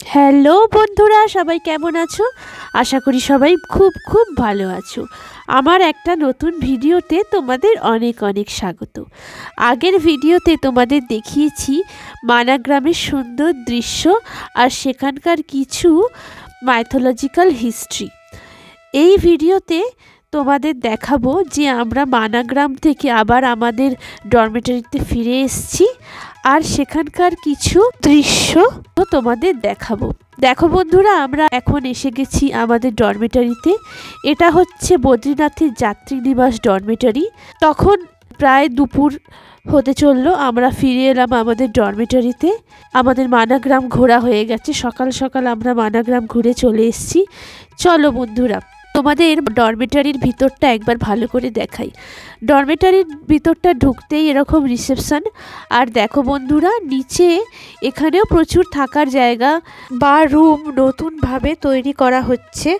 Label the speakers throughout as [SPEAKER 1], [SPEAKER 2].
[SPEAKER 1] Hello বন্ধুরা, সবাই কেমন আছো? আশা করি সবাই খুব খুব ভালো আছো। আমার একটা নতুন ভিডিওতে তোমাদের অনেক অনেক স্বাগত। আগের ভিডিওতে তোমাদের দেখিয়েছি মানাগ্রামের সুন্দর দৃশ্য আর সেখানকার কিছু মাইথোলজিক্যাল হিস্ট্রি এই ভিডিওতে তোমাদের দেখাবো যে আমরা মানাগ্রাম থেকে আবার আমাদের ডরমেটারিতে ফিরে এসেছি। আর সেখানকার কিছু দৃশ্য তোমাদের দেখাবো। দেখো বন্ধুরা, আমরা এখন এসে গেছি আমাদের ডরমেটারিতে এটা হচ্ছে বদ্রীনাথের যাত্রী নিবাস ডরমেটারি তখন প্রায় দুপুর হতে চলল, আমরা ফিরে এলাম আমাদের ডরমেটারিতে আমাদের মানাগ্রাম ঘোরা হয়ে গেছে। সকাল সকাল আমরা মানাগ্রাম ঘুরে চলে এসেছি। চলো বন্ধুরা তোমাদের ডরমেটারির ভিতরটা একবার ভালো করে দেখাই। ডরমেটারির ভিতরটা ঢুকতেই এরকম রিসেপশন আর দেখো বন্ধুরা, নিচে এখানেও প্রচুর থাকার জায়গা বা রুম নতুনভাবে তৈরি করা হচ্ছে।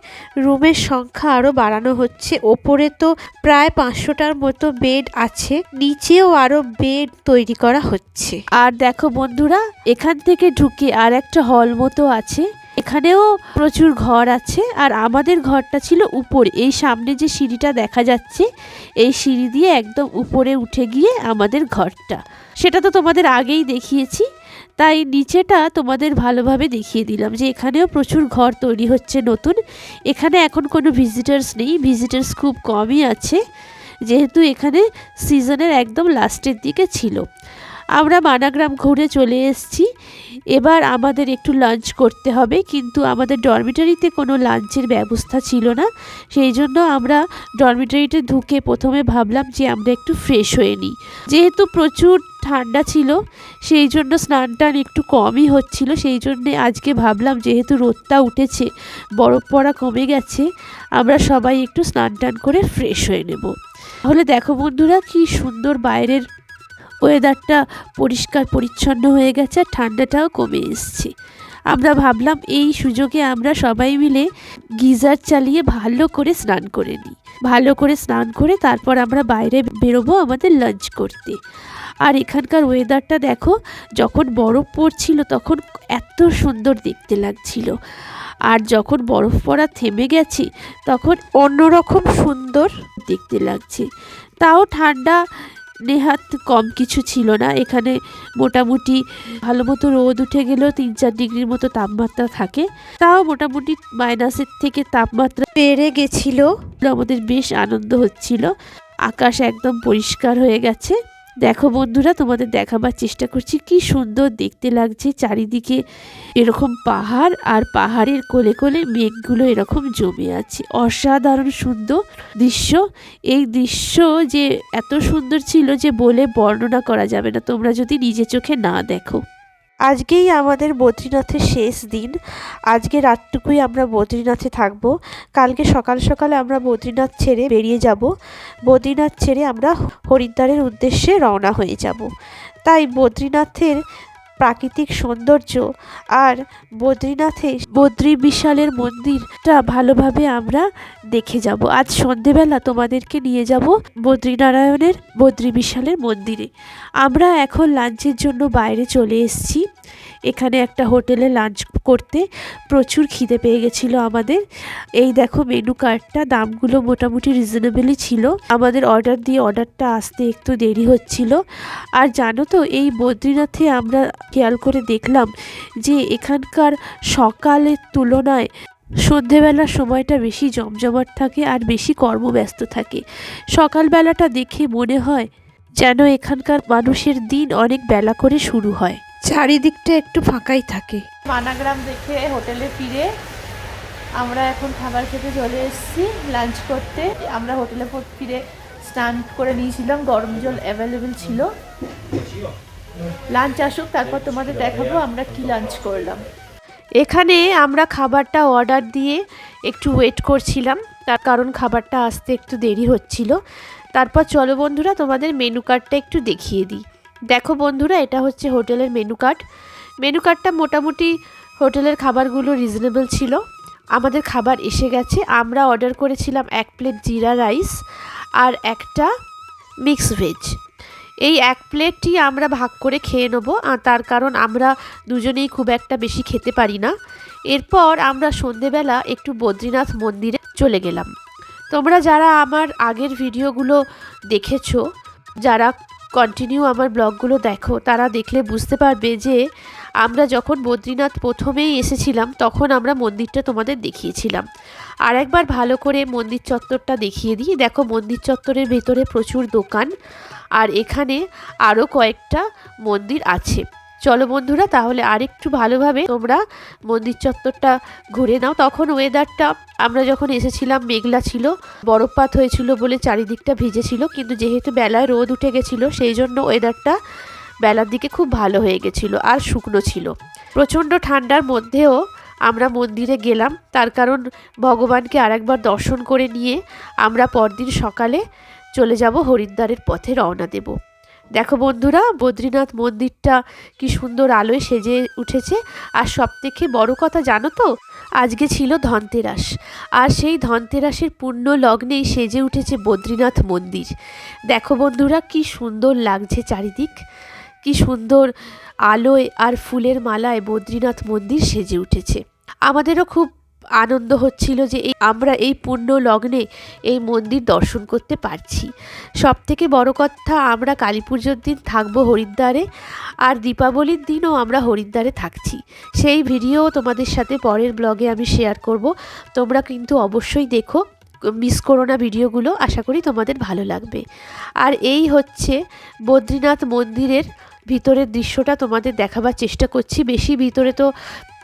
[SPEAKER 1] রুমের সংখ্যা আরও বাড়ানো হচ্ছে। ওপরে তো প্রায় পাঁচশোটার মতো বেড আছে। নিচেও আরও বেড তৈরি করা হচ্ছে। আর দেখো বন্ধুরা, এখান থেকে ঢুকে আর একটা হল মতো আছে। এখানেও প্রচুর ঘর আছে আর আমাদের ঘরটা ছিল উপরে। এই সামনে যে সিঁড়িটা দেখা যাচ্ছে, এই সিঁড়ি দিয়ে একদম উপরে উঠে গিয়ে আমাদের ঘরটা। সেটা তো তোমাদের আগেই দেখিয়েছি, তাই নিচেটা তোমাদের ভালোভাবে দেখিয়ে দিলাম যে এখানেও প্রচুর ঘর তৈরি হচ্ছে নতুন। এখানে এখন কোনো ভিজিটার্স নেই ভিজিটার্স খুব কমই আছে, যেহেতু এখানে সিজনের একদম লাস্টের দিকে ছিল। আমরা মানাগ্রাম ঘুরে চলে এসেছি। এবার আমাদের একটু লাঞ্চ করতে হবে, কিন্তু আমাদের ডরমিটারিতে কোনো লাঞ্চের ব্যবস্থা ছিল না। সেই জন্য আমরা ডরমিটারিতে ঢুকে প্রথমে ভাবলাম যে আমরা একটু ফ্রেশ হয়ে নিই। যেহেতু প্রচুর ঠান্ডা ছিল, সেই জন্য স্নান টান একটু কমই হচ্ছিল। সেই জন্যে আজকে ভাবলাম যেহেতু রোদটা উঠেছে, বরফ পড়া কমে গেছে, আমরা সবাই একটু স্নান টান করে ফ্রেশ হয়ে নেব। তাহলে দেখো বন্ধুরা, কি সুন্দর বাইরের ওয়েদারটা পরিষ্কার, পরিচ্ছন্ন হয়ে গেছে আর ঠান্ডাটাও কমে এসছে। আমরা ভাবলাম এই সুযোগে আমরা সবাই মিলে গিজার চালিয়ে ভালো করে স্নান করে নিই। ভালো করে স্নান করে তারপর আমরা বাইরে বেরোবো আমাদের লাঞ্চ করতে। আর এখানকার ওয়েদারটা দেখো, যখন বরফ পড়ছিল তখন এত সুন্দর দেখতে লাগছিল। আর যখন বরফ পড়া থেমে গেছে তখন অন্যরকম সুন্দর দেখতে লাগছে। তাও ঠান্ডা নেহাত কম কিছু ছিল না। এখানে মোটামুটি ভালো মতো রোদ উঠে গেলেও তিন চার ডিগ্রির মতো তাপমাত্রা থাকে। তাও মোটামুটি মাইনাসের থেকে তাপমাত্রা বেড়ে গেছিল। আমাদের বেশ আনন্দ হচ্ছিল। আকাশ একদম পরিষ্কার হয়ে গেছে। দেখো বন্ধুরা, তোমাদের দেখাবার চেষ্টা করছি কি সুন্দর দেখতে লাগছে চারিদিকে এরকম পাহাড় আর পাহাড়ের কোলে কোলে মেঘগুলো এরকম জমে আছে। অসাধারণ সুন্দর দৃশ্য। এই দৃশ্য যে এত সুন্দর ছিল যে বলে বর্ণনা করা যাবে না। তোমরা যদি নিজে চোখে না দেখো। আজকেই আমাদের বদ্রীনাথের শেষ দিন। আজকে রাতটুকুই আমরা বদ্রীনাথে থাকব। কালকে সকাল সকালে আমরা বদ্রীনাথ ছেড়ে বেরিয়ে যাব। বদ্রীনাথ ছেড়ে আমরা হরিদ্বারের উদ্দেশ্যে রওনা হয়ে যাব। তাই বদ্রীনাথের প্রাকৃতিক সৌন্দর্য আর বদ্রীনাথে বদ্রী বিশালের মন্দিরটা ভালোভাবে আমরা দেখে যাব। আজ সন্ধেবেলা তোমাদেরকে নিয়ে যাব বদ্রীনারায়ণের বদ্রী বিশালের মন্দিরে। আমরা এখন লাঞ্চের জন্য বাইরে চলে এসেছি। এখানে একটা হোটেলে লাঞ্চ করতে প্রচুর খিদে পেয়ে গেছিল আমাদের। এই দেখো মেনু কার্ডটা দামগুলো মোটামুটি রিজনেবলই ছিল। আমাদের অর্ডার দিয়ে অর্ডারটা আসতে একটু দেরি হচ্ছিল। আর জানো তো, এই বদ্রীনাথে আমরা খেয়াল করে দেখলাম যে এখানকার সকালের তুলনায় সন্ধেবেলার সময়টা বেশি জমজমাট থাকে আর বেশি কর্মব্যস্ত থাকে। সকালবেলাটা দেখে মনে হয় যেন এখানকার মানুষের দিন অনেক বেলা করে শুরু হয়। চারিদিকটা একটু ফাঁকাই থাকে।
[SPEAKER 2] মানাগ্রাম দেখে হোটেলে ফিরে আমরা এখন খাবার খেতে চলে এসেছি লাঞ্চ করতে। আমরা হোটেলে ফিরে স্নান করে নিয়েছিলাম, গরম জল অ্যাভেলেবেল ছিল। লাঞ্চ আসুক, তারপর তোমাদের দেখাবো আমরা কি লাঞ্চ করলাম।
[SPEAKER 1] এখানে আমরা খাবারটা অর্ডার দিয়ে একটু ওয়েট করছিলাম, তার কারণ খাবারটা আসতে একটু দেরি হচ্ছিল। তারপর চলো বন্ধুরা, তোমাদের মেনু কার্ডটা একটু দেখিয়ে দিই। দেখো বন্ধুরা, এটা হচ্ছে হোটেলের মেনু কার্ড। মেনু কার্ডটা মোটামুটি হোটেলের খাবারগুলো রিজনেবল ছিল। আমাদের খাবার এসে গেছে। আমরা অর্ডার করেছিলাম এক প্লেট জিরা রাইস আর একটা মিক্স ভেজ এই এক প্লেটটি আমরা ভাগ করে খেয়ে নেব। তার কারণ আমরা দুজনেই খুব একটা বেশি খেতে পারি না। এরপর আমরা সন্ধেবেলা একটু বদ্রীনাথ মন্দিরে চলে গেলাম। তোমরা যারা আমার আগের ভিডিওগুলো দেখেছ, যারা কন্টিনিউ আমার ব্লগগুলো দেখো, তারা দেখলে বুঝতে পারবে যে আমরা যখন বদ্রীনাথ প্রথমেই এসেছিলাম, তখন আমরা মন্দিরটা তোমাদের দেখিয়েছিলাম। আর একবার ভালো করে মন্দির চত্বরটা দেখিয়ে দিই। দেখো, মন্দির চত্বরের ভেতরে প্রচুর দোকান, আর এখানে আরও কয়েকটা মন্দির আছে। চলো বন্ধুরা, তাহলে আরেকটু ভালোভাবে তোমরা মন্দির চত্বরটা ঘুরে নাও। তখন ওয়েদারটা আমরা যখন এসেছিলাম, মেঘলা ছিল, বরফপাত হয়েছিল বলে চারিদিকটা ভিজেছিল, কিন্তু যেহেতু বেলায় রোদ উঠে গেছিল, সেই জন্য ওয়েদারটা বেলার দিকে খুব ভালো হয়ে গেছিল আর শুকনো ছিল। প্রচণ্ড ঠান্ডার মধ্যেও আমরা মন্দিরে গেলাম। তার কারণ ভগবানকে আরেকবার দর্শন করে নিয়ে আমরা পরদিন সকালে চলে যাব হরিদ্বারের পথে রওনা দেব। দেখো বন্ধুরা, বদ্রীনাথ মন্দিরটা কি সুন্দর আলোয় সেজে উঠেছে। আর সব থেকে বড় কথা জানো তো, আজকে ছিল ধনতেরাস। আর সেই ধনতেরাসের পূর্ণ লগ্নেই সেজে উঠেছে বদ্রীনাথ মন্দির। দেখো বন্ধুরা, কি সুন্দর লাগছে চারিদিক। কি সুন্দর আলোয় আর ফুলের মালায় বদ্রীনাথ মন্দির সেজে উঠেছে। আমাদেরও খুব আনন্দ হচ্ছিল যে এই আমরা এই পূর্ণ লগ্নে এই মন্দির দর্শন করতে পারছি। সব থেকে বড় কথা, আমরা কালী পুজোর দিন থাকব হরিদ্বারে আর দীপাবলির দিনও আমরা হরিদ্বারে থাকছি। সেই ভিডিও তোমাদের সাথে পরের ব্লগে আমি শেয়ার করব। তোমরা কিন্তু অবশ্যই দেখো মিস করো না ভিডিওগুলো, আশা করি তোমাদের ভালো লাগবে। আর এই হচ্ছে বদ্রীনাথ মন্দিরের ভিতরের দৃশ্যটা তোমাদের দেখাবার চেষ্টা করছি। বেশি ভিতরে তো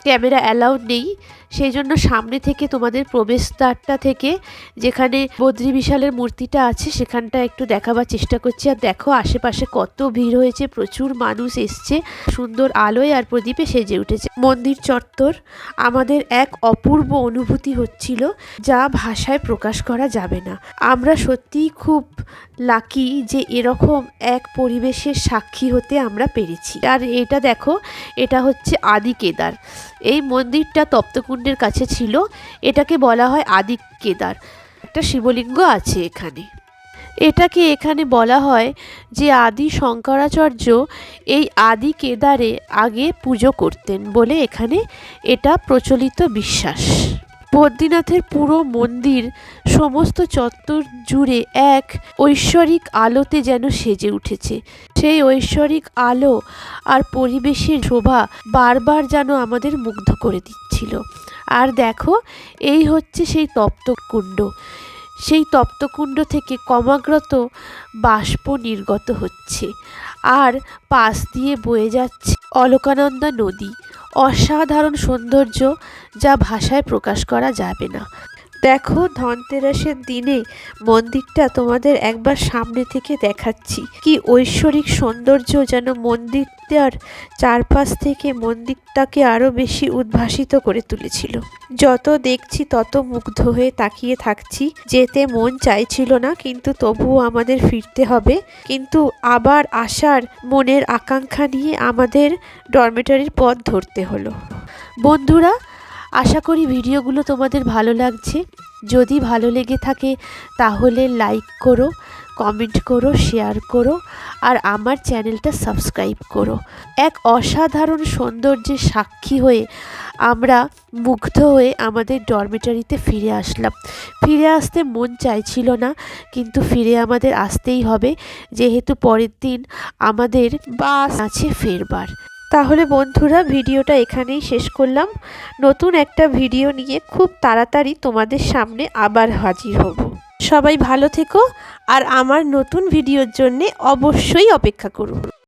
[SPEAKER 1] ক্যামেরা অ্যালাউড নেই। সেই জন্য সামনে থেকে তোমাদের প্রবেশদ্বারটা থেকে যেখানে বদ্রী বিশালের মূর্তিটা আছে, সেখানটা একটু দেখাবার চেষ্টা করছি। আর দেখো, আশেপাশে কত ভিড় হয়েছে, প্রচুর মানুষ এসছে, সুন্দর আলোয় আর প্রদীপে সেজে উঠেছে। মন্দির চত্বর আমাদের এক অপূর্ব অনুভূতি হচ্ছিল, যা ভাষায় প্রকাশ করা যাবে না। আমরা সত্যিই খুব লাকি যে এরকম এক পরিবেশের সাক্ষী হতে আমরা পেরেছি। আর এটা দেখো, এটা হচ্ছে আদি কেদার। এই মন্দিরটা তপ্তকুণ্ডের কাছে ছিল, এটাকে বলা হয় আদি কেদার। একটা শিবলিঙ্গ আছে এখানে। এটাকে এখানে বলা হয় যে আদি শঙ্করাচার্য এই আদি কেদারে আগে পুজো করতেন বলে এখানে এটা প্রচলিত বিশ্বাস। বদ্রীনাথের পুরো মন্দির সমস্ত চত্বর জুড়ে এক ঐশ্বরিক আলোতে যেন সেজে উঠেছে। সেই ঐশ্বরিক আলো আর পরিবেশের শোভা বারবার যেন আমাদের মুগ্ধ করে দিচ্ছিল। আর দেখো, এই হচ্ছে সেই তপ্তকুণ্ড। সেই তপ্তকুণ্ড থেকে ক্রমাগত বাষ্প নির্গত হচ্ছে আর পাশ দিয়ে বয়ে যাচ্ছে অলকানন্দা নদী। অসাধারণ সৌন্দর্য যা ভাষায় প্রকাশ করা যাবে না। দেখো, ধনতেরাসের দিনে মন্দিরটা তোমাদের একবার সামনে থেকে দেখাচ্ছি। কি ঐশ্বরিক সৌন্দর্য যেন মন্দিরটার চারপাশ থেকে মন্দিরটাকে আরও বেশি উদ্ভাসিত করে তুলেছিল। যত দেখছি তত মুগ্ধ হয়ে তাকিয়ে থাকছি। যেতে মন চাইছিল না, কিন্তু তবুও আমাদের ফিরতে হবে। কিন্তু আবার আসার মনের আকাঙ্ক্ষা নিয়ে আমাদের ডরমেটরির পথ ধরতে হলো। বন্ধুরা, আশা করি ভিডিওগুলো তোমাদের ভালো লাগছে। যদি ভালো লেগে থাকে, তাহলে লাইক করো কমেন্ট করো, শেয়ার করো আর আমার চ্যানেলটা সাবস্ক্রাইব করো। এক অসাধারণ সৌন্দর্যের সাক্ষী হয়ে আমরা মুগ্ধ হয়ে আমাদের ডরমেটারিতে ফিরে আসলাম। ফিরে আসতে মন চাইছিল না, কিন্তু ফিরে আমাদের আসতেই হবে, যেহেতু পরের দিন আমাদের বাস আছে ফেরবার। তাহলে বন্ধুরা, ভিডিওটা এখানেই শেষ করলাম। নতুন একটা ভিডিও নিয়ে খুব তাড়াতাড়ি তোমাদের সামনে আবার হাজির হব। সবাই ভালো থেকো আর আমার নতুন ভিডিওর জন্যে অবশ্যই অপেক্ষা করুন।